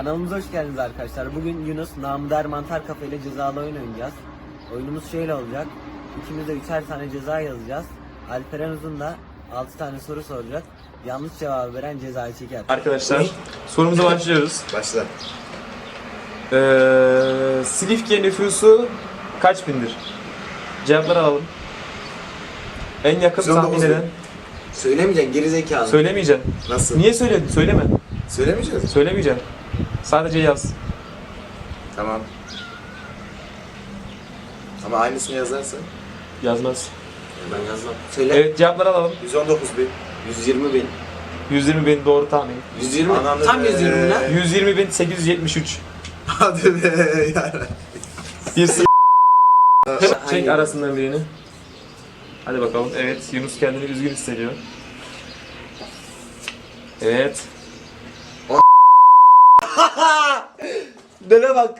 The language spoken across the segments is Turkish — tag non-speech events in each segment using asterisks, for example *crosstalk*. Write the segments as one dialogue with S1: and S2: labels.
S1: Kanalımıza hoş geldiniz arkadaşlar. Bugün Yunus, Namı Der Mantar Kafe ile cezalı oyun oynayacağız. Oyunumuz şöyle olacak. İkimiz de üçer tane ceza yazacağız. Alperen Uzun da 6 tane soru soracak. Yanlış cevabı veren cezayı çeker.
S2: Arkadaşlar sorumuza başlıyoruz.
S3: Başla.
S2: Ee, Silifke nüfusu kaç bindir? Cevapları alalım. En yakın
S3: 119
S2: tahmin
S3: bin.
S2: eden.
S1: Söylemeyeceksin gerizekalı.
S2: Söylemeyeceksin.
S3: Nasıl?
S2: Niye söyledin? Söyleme.
S3: Söylemeyeceğiz.
S2: Söylemeyeceksin. Sadece yaz.
S3: Tamam. Ama aynısını yazarsan.
S2: Yazmaz.
S1: Ben yazmam. Söyle.
S2: Evet cevapları alalım.
S3: 119 bin.
S1: 120 bin.
S2: 120 bin doğru tahmin.
S1: 120.
S3: Ananı
S1: Tam
S3: be.
S1: 120 lan.
S2: 120 bin 873.
S3: Hadi be ya.
S2: Bir. Çek arasından birini. Hadi bakalım. Evet Yunus kendini üzgün hissediyor. Evet.
S1: Döne bak.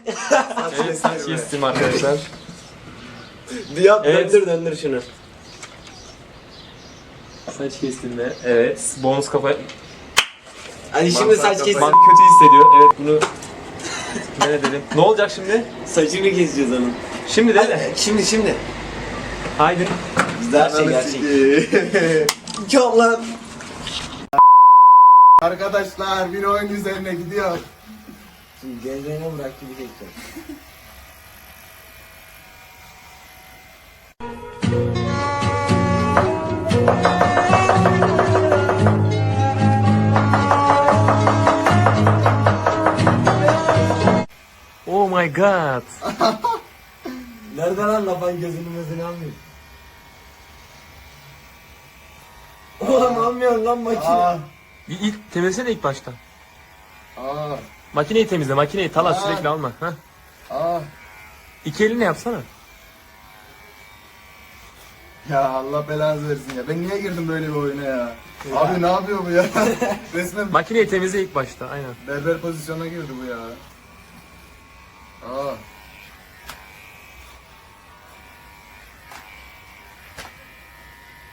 S2: Evet saç kestim arkadaşlar.
S1: Yap
S2: Evet.
S1: döndür döndür şunu.
S2: Saç kestimde. Evet. Bonus kafa
S1: Hani şimdi
S3: Mantar
S1: saç
S3: kafa.
S1: kes.
S2: Man kötü hissediyor. Evet bunu ne edelim? Ne olacak şimdi?
S1: Saçını keseceğiz onun.
S2: Şimdi de.
S1: Şimdi şimdi.
S2: Haydi.
S1: Gerçek gerçek. Çok lan.
S3: Arkadaşlar bir oyun üzerine gidiyor.
S1: Şimdi gezeceğine bırak gibi çekeceğim.
S2: Oh my god. *laughs*
S1: Nereden lan lafan gözünü gözünü almıyor. Oğlum almıyorsun lan makine.
S3: Aa.
S2: İlk, temizlesene ilk başta.
S3: Aa.
S2: Makineyi temizle. Makineyi tala
S3: Aa.
S2: sürekli alma. Heh.
S3: Aa.
S2: İki elinle yapsana.
S3: Ya Allah belanızı versin ya. Ben niye girdim böyle bir oyuna ya? Abi ne yapıyor bu ya? *laughs* Resmen
S2: Makineyi temizle ilk başta. Aynen.
S3: berber pozisyona girdi bu ya. Aa.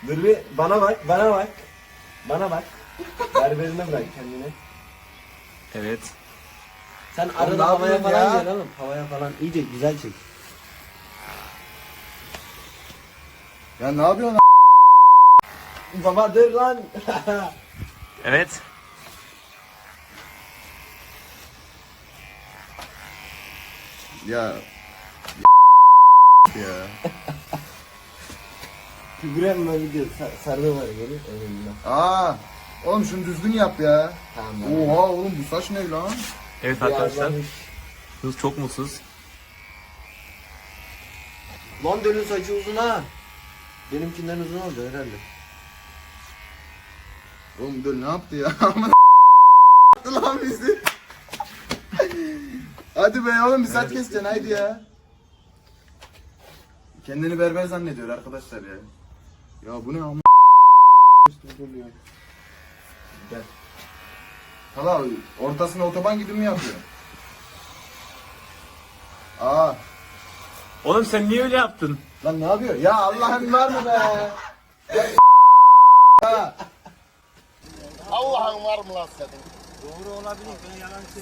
S1: Dur bir bana bak bana bak. Bana bak. Berberine bırak kendini.
S2: Evet.
S1: Sen arada havaya falan
S3: ya?
S1: gel oğlum. Havaya falan iyice güzel çek.
S3: Ya ne yapıyorsun?
S1: Baba dur lan. *laughs*
S2: Evet.
S3: Ya. ya. *laughs*
S1: Kübren böyle gidiyor. Sar sarı var böyle. Önümde.
S3: Aa. Oğlum şunu düzgün yap ya.
S1: Tamam.
S3: Oha oğlum bu saç ne lan?
S2: Evet arkadaşlar. Yunus çok mutsuz.
S1: Lan dönün saçı uzun ha. Benimkinden uzun oldu herhalde.
S3: Oğlum dur ne yaptı ya? *laughs* Lan bizi. hadi be oğlum bir saç keseceksin haydi ya. Kendini berber zannediyor arkadaşlar ya. Ya bu ne amma
S1: Gel.
S3: Hala ortasına otoban gibi mi yapıyor? Aa,
S2: Oğlum sen niye öyle yaptın?
S3: lan ne yapıyor? Ya Allah'ın var mı be? *laughs*
S4: Allah'ın var mı lan senin? Doğru olabilir.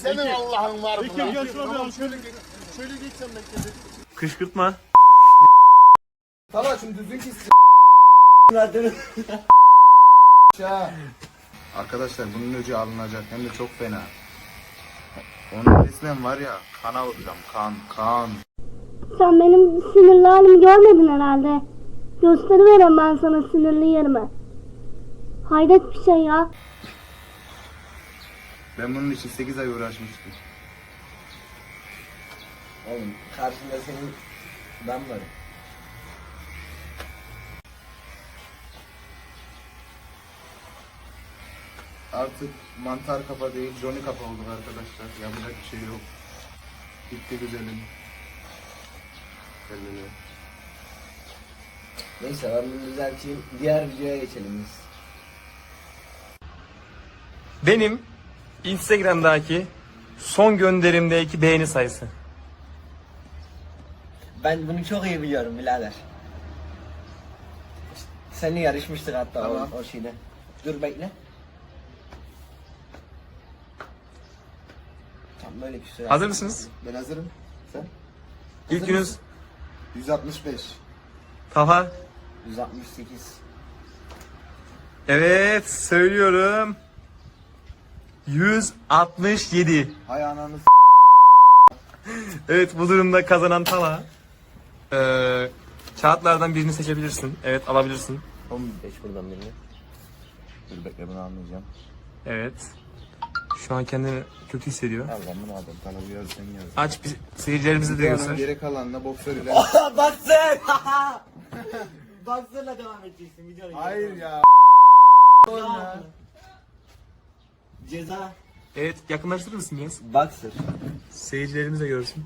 S4: Senin Allah'ın var mı lan? Tamam, şöyle geç. Şöyle geçsem ben kesin.
S2: Kışkırtma.
S3: Hala şunu düzgün kes.
S1: Zaten
S3: Ya. Arkadaşlar bunun öcü alınacak hem de çok fena. Onun resmen var ya kan alacağım kan kan.
S5: Sen benim sinirli halimi görmedin herhalde. Gösteriverem ben sana sinirli yerimi. Hayret bir şey ya.
S3: Ben bunun için 8 ay uğraşmıştım.
S1: Oğlum karşında senin ben varım.
S3: Artık mantar kafa değil Johnny kafa olduk arkadaşlar. Yapacak bir şey yok. Bitti güzelim. Kendini.
S1: Neyse ben bunu düzelteyim. Diğer videoya geçelim biz.
S2: Benim Instagram'daki son gönderimdeki beğeni sayısı.
S1: Ben bunu çok iyi biliyorum birader. Seninle yarışmıştık hatta
S3: Tamam.
S1: o, o şeyde. Dur bekle. Böyle bir süre.
S2: Hazır mısınız?
S3: Ben hazırım. Sen?
S2: İlk Yunus,
S3: 165.
S2: Talha.
S1: 168.
S2: Evet, söylüyorum. 167.
S3: Hay ananı s-
S2: Evet, bu durumda kazanan Talha. Ee, kağıtlardan birini seçebilirsin. Evet, alabilirsin.
S1: 15 buradan birini.
S3: Dur bekle bunu almayacağım.
S2: Evet. Şu an kendini kötü hissediyor.
S3: Al ben bunu aldım. Sana bu yaz sen yaz.
S2: Aç bir seyircilerimize de göster.
S3: geri kalanına boksör ile. *laughs*
S1: Baksın! *laughs* Baksın'la devam edeceksin videoyu.
S3: Hayır ya.
S1: Ceza. Ceza.
S2: Evet, yakınlaştırır mısın biraz?
S1: Boxer.
S2: Seyircilerimiz de görsün.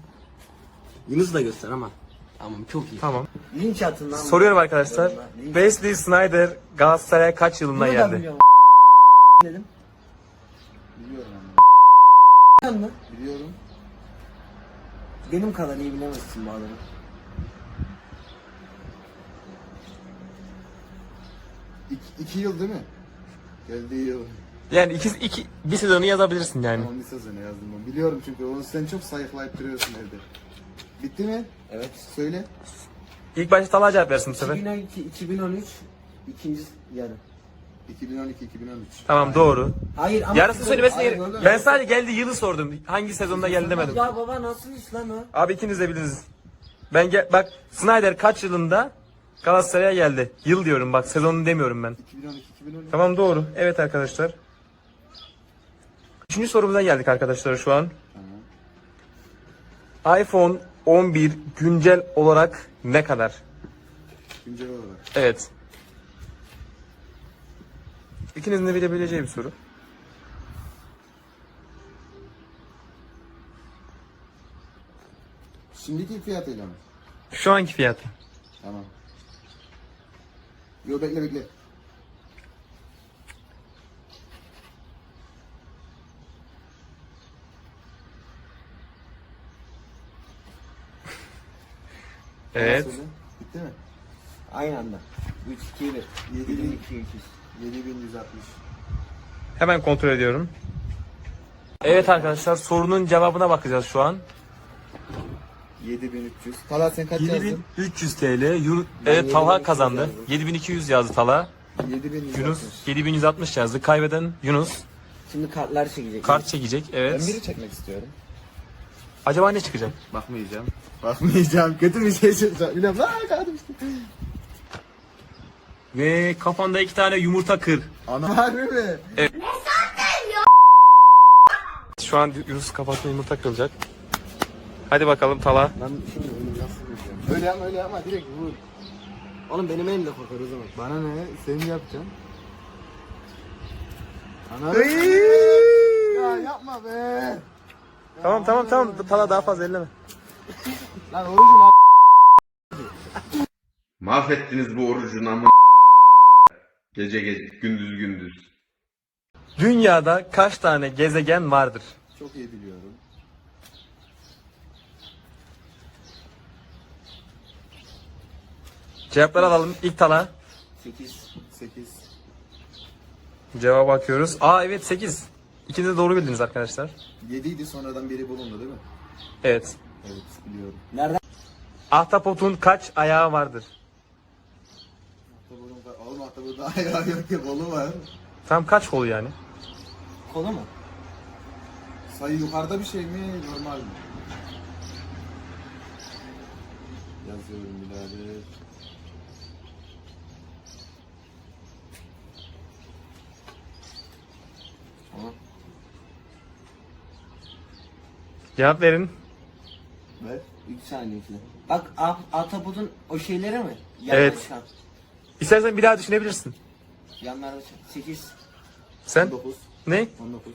S1: Yunus da göster ama. Tamam çok iyi.
S2: Tamam.
S1: Linç atın lan.
S2: Soruyorum arkadaşlar.
S1: Linç-
S2: Wesley Snyder Galatasaray'a kaç yılında
S1: Bunu da
S2: geldi?
S1: biliyorum. dedim. Musun?
S3: Biliyorum.
S1: Benim kadar iyi bilemezsin bu adamı.
S3: İki, iki yıl değil mi? Geldiği yıl.
S2: Yani iki, iki, bir sezonu yazabilirsin yani.
S3: Tamam bir sezonu yazdım ben. Biliyorum çünkü onu sen çok sayıklayıp duruyorsun evde. Bitti mi?
S1: Evet.
S3: Söyle.
S2: İlk başta Talha cevap versin bu sefer.
S1: 2012, 2013 ikinci yarı.
S3: 2012-2013.
S2: Tamam doğru.
S1: Hayır ama
S2: Yarısını söylemesine
S3: Hayır,
S2: gerek.
S3: öyle.
S2: Ben sadece geldiği yılı sordum. Hangi sezonda geldi demedim.
S1: Ya baba nasıl iş lan o?
S2: Abi ikiniz de biliniz. Ben gel bak Snyder kaç yılında Galatasaray'a geldi? Yıl diyorum bak sezonu demiyorum ben.
S3: 2012-2013.
S2: Tamam doğru. Evet arkadaşlar. Üçüncü sorumuza geldik arkadaşlar şu an. iPhone 11 güncel olarak ne kadar?
S3: Güncel olarak.
S2: Evet. İkinizin de bilebileceği bir soru.
S3: Şimdiki fiyatıyla mı?
S2: Şu anki fiyatı.
S3: Tamam. Yo bekle bekle.
S2: Evet.
S3: Söyle. Bitti mi?
S1: Aynı anda. 3 2 1.
S3: 7
S1: 2
S3: bin.
S1: 2 300.
S3: 7160.
S2: Hemen kontrol ediyorum. Evet arkadaşlar sorunun cevabına bakacağız şu an.
S3: 7300. Talat sen kaç yazdın?
S2: 7300 TL. Euro... Evet Talha
S1: 7200
S2: kazandı.
S1: yazdım.
S2: 7200 yazdı Talha.
S3: 7160.
S2: Yunus 7160 yazdı. Kaybeden Yunus.
S1: Şimdi kartlar çekecek.
S2: Kart çekecek.
S3: Ben
S2: Evet.
S3: biri çekmek istiyorum.
S2: Acaba ne çıkacak?
S3: Bakmayacağım. Bakmayacağım. Kötü bir şey çıkacak. Biliyorum. Aa kardeşim.
S2: Ve kafanda iki tane yumurta kır.
S3: Ana harbi mi?
S2: Şu an Yunus kafasına yumurta kırılacak. Hadi bakalım Talha.
S1: Ben şimdi bunu nasıl bileceğim?
S3: Öyle yapma öyle yapma. Direkt vur.
S1: Oğlum benim elim de kokar o zaman.
S3: Bana ne? Senin yapacaksın. Ana. ya yapma be.
S2: Tamam tamam tamam. Talha daha fazla elleme.
S3: Lan orucum.
S6: Mahvettiniz bu orucun amına. Gece gece, gündüz gündüz.
S2: Dünyada kaç tane gezegen vardır?
S3: Çok iyi biliyorum.
S2: Cevapları alalım. İlk Talha.
S1: 8.
S3: 8.
S2: Cevaba bakıyoruz. Aa evet 8. İkiniz de doğru bildiniz arkadaşlar.
S3: 7 idi sonradan biri bulundu değil mi?
S2: Evet.
S3: Evet biliyorum.
S1: Nereden?
S2: Ahtapotun kaç ayağı vardır?
S3: Ahtapotun var. Oğlum ahtapotun ayağı yok ya kolu var.
S2: Tam kaç kolu yani?
S1: Kolu mu?
S3: Sayı yukarıda bir şey mi normal mi? Yazıyorum birader.
S1: Tamam.
S2: Cevap verin.
S3: Ver.
S1: 3 saniye falan. Bak ah- Ahtapot'un o şeyleri mi? Yanlarda
S2: Evet.
S1: çıkan.
S2: İstersen bir daha düşünebilirsin.
S1: Yanlarda çıkan. 8.
S2: Sen?
S3: 19.
S2: Ne?
S3: 19.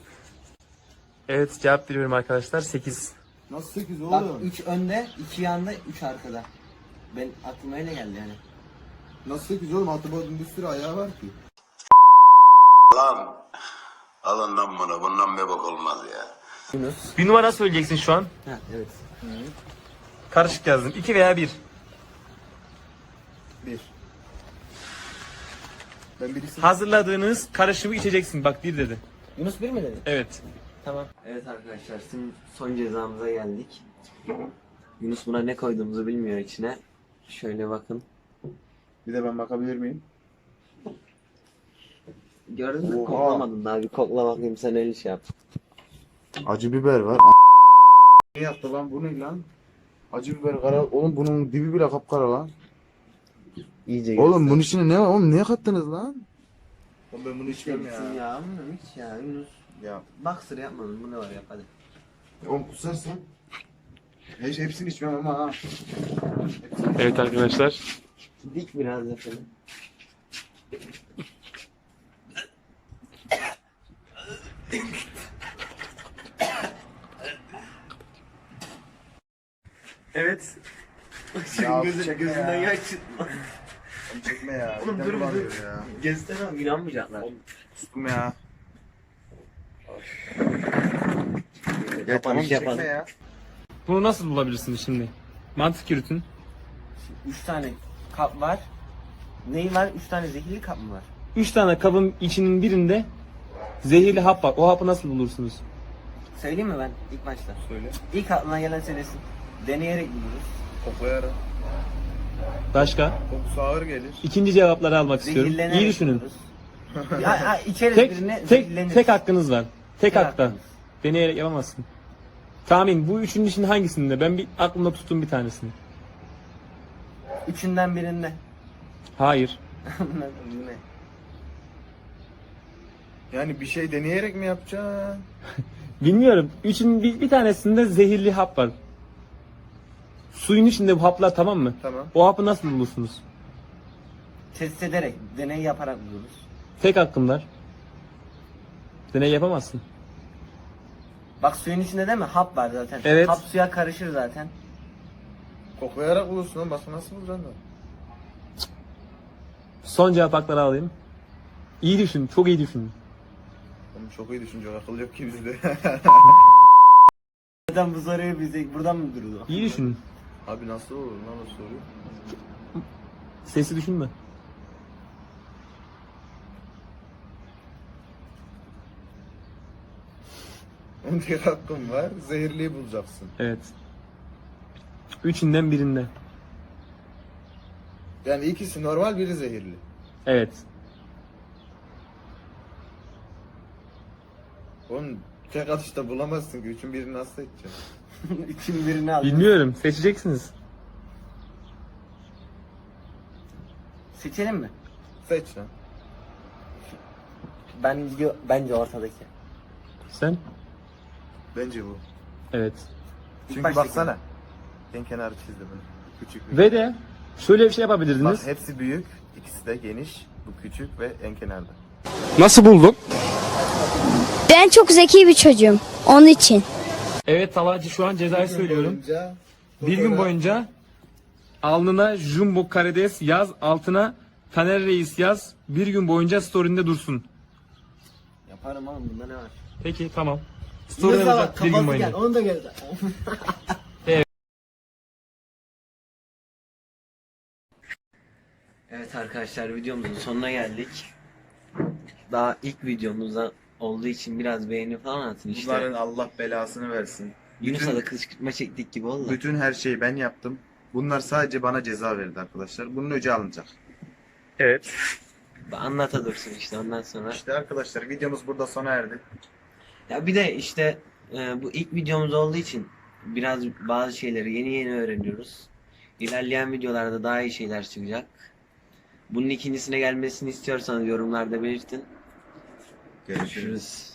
S2: Evet cevap veriyorum arkadaşlar. 8.
S3: Nasıl 8
S1: Bak
S3: oğlum?
S1: 3 önde, 2 yanda, 3 arkada. Ben aklıma öyle geldi yani.
S3: Nasıl 8 oğlum? Ahtapotun bir sürü ayağı var ki.
S6: Lan alın lan bunu bundan bir bak olmaz ya.
S2: Bir numara söyleyeceksin şu an.
S1: Ha evet.
S2: Karışık yazdım. 2 veya 1.
S3: 1. Ben birisi.
S2: Hazırladığınız karışımı içeceksin. Bak 1 dedi.
S1: Yunus bir mi dedi?
S2: Evet.
S1: Tamam. Evet arkadaşlar şimdi son cezamıza geldik. Yunus buna ne koyduğumuzu bilmiyor içine. Şöyle bakın.
S3: Bir de ben bakabilir miyim?
S1: Gördün mü?
S3: Oha.
S1: Koklamadın daha bir kokla bakayım sen öyle şey yap.
S3: Acı biber var. Ne yaptı lan bu ne lan? Acı biber kara. Oğlum bunun dibi bile kapkara lan.
S1: İyice
S3: Oğlum bunun içine ne var? Oğlum niye kattınız lan? Oğlum ben bunu içmem
S1: Gitsin
S3: ya.
S1: ya. oğlum hiç ya Yunus.
S3: Ya.
S1: Bak sıra yapmadın bu ne var yap hadi.
S3: Oğlum kusarsan. Hiç hepsini içmem ama ha.
S2: Evet arkadaşlar.
S1: Dik biraz efendim.
S2: Evet.
S3: Ya
S1: Gözü, gözünden
S3: ya.
S1: yaş çıkma.
S3: Oğlum çekme ya.
S1: Oğlum dur, dur. Gezsene oğlum inanmayacaklar.
S3: Sustum ya. Ya
S1: Kapanış
S3: tamam çekme
S1: yapalım.
S3: ya.
S2: Bunu nasıl bulabilirsiniz şimdi? Mantık yürütün.
S1: Üç tane kap var. Neyi var? Üç tane zehirli kap mı var?
S2: 3 tane kabın içinin birinde zehirli hap var. O hapı nasıl bulursunuz?
S1: Söyleyeyim mi ben ilk başta?
S3: Söyle.
S1: İlk aklına gelen söylesin. Deneyerek buluruz.
S3: Koklayarak.
S2: Başka?
S3: Kokusu ağır gelir.
S2: İkinci cevapları almak istiyorum.
S1: Zehirlenerek
S2: İyi düşünün.
S1: buluruz. ya, ya içeriz
S2: Tek
S1: birini
S2: tek
S1: zehirleniriz.
S2: tek hakkınız var. Tek,
S1: Tek
S2: hakta.
S1: hakkınız.
S2: Deneyerek yapamazsın. Tahmin bu üçünün için hangisinde? Ben bir aklımda tuttum bir tanesini.
S1: Üçünden birinde.
S2: Hayır. *laughs*
S1: Bunlar- bu ne?
S3: Yani bir şey deneyerek mi yapacaksın? *laughs*
S2: Bilmiyorum. Üçün bir, bir tanesinde zehirli hap var. Suyun içinde bu haplar tamam mı?
S3: Tamam.
S2: O hapı nasıl bulursunuz?
S1: Test ederek, deney yaparak buluruz.
S2: Tek hakkım var. Deney yapamazsın.
S1: Bak suyun içinde değil mi? Hap var zaten.
S2: Evet.
S1: Hap suya karışır zaten.
S3: Koklayarak bulursun lan. Başka nasıl bulacaksın?
S2: Son cevap hakları alayım. İyi düşün. Çok iyi düşün.
S3: Oğlum çok iyi düşünce akıl yok ki bizde. *laughs*
S1: Zaten bu soruyu bize buradan mı durdu?
S2: İyi düşün.
S3: Abi nasıl olur lan o soru?
S2: Sesi düşünme. *laughs*
S3: Tek hakkın var. Zehirliyi bulacaksın.
S2: Evet. Üçünden birinde.
S3: Yani ikisi normal biri zehirli.
S2: Evet.
S3: Oğlum tek atışta bulamazsın ki. Üçün birini nasıl edeceksin? *laughs*
S1: Üçün birini al.
S2: Bilmiyorum. Seçeceksiniz.
S1: Seçelim mi?
S3: Seç lan.
S1: Bence, bence ortadaki.
S2: Sen?
S3: Bence bu.
S2: Evet.
S3: Çünkü
S1: baştaki.
S3: baksana. En kenarı çizdi bunu. Küçük bir.
S2: Ve de şöyle bir şey
S3: Bak
S2: yapabilirdiniz.
S3: hepsi büyük. ikisi de geniş. Bu küçük ve en kenarda.
S2: Nasıl buldun?
S5: Ben çok zeki bir çocuğum. Onun için.
S2: Evet Talacı şu an cezayı söylüyorum. Bir gün boyunca alnına Jumbo Karides yaz, altına Taner Reis yaz. Bir gün boyunca story'inde dursun.
S1: Yaparım oğlum bunda ne var?
S2: Peki tamam. Story'de duracak bir gün boyunca.
S1: onu da gel. *laughs* Evet arkadaşlar videomuzun sonuna geldik. Daha ilk videomuzda olduğu için biraz beğeni falan atın işte.
S3: Bunların Allah belasını versin.
S1: Yunus'a
S3: bütün-
S1: da kışkırtma çektik gibi oldu.
S3: Bütün her şeyi ben yaptım. Bunlar sadece bana ceza verdi arkadaşlar. Bunun öcü alınacak.
S2: Evet.
S1: Anlata dursun işte ondan sonra.
S3: İşte arkadaşlar videomuz burada sona erdi.
S1: Ya bir de işte e, bu ilk videomuz olduğu için biraz bazı şeyleri yeni yeni öğreniyoruz. İlerleyen videolarda daha iyi şeyler çıkacak. Bunun ikincisine gelmesini istiyorsanız yorumlarda belirtin.
S3: 给
S1: 吃死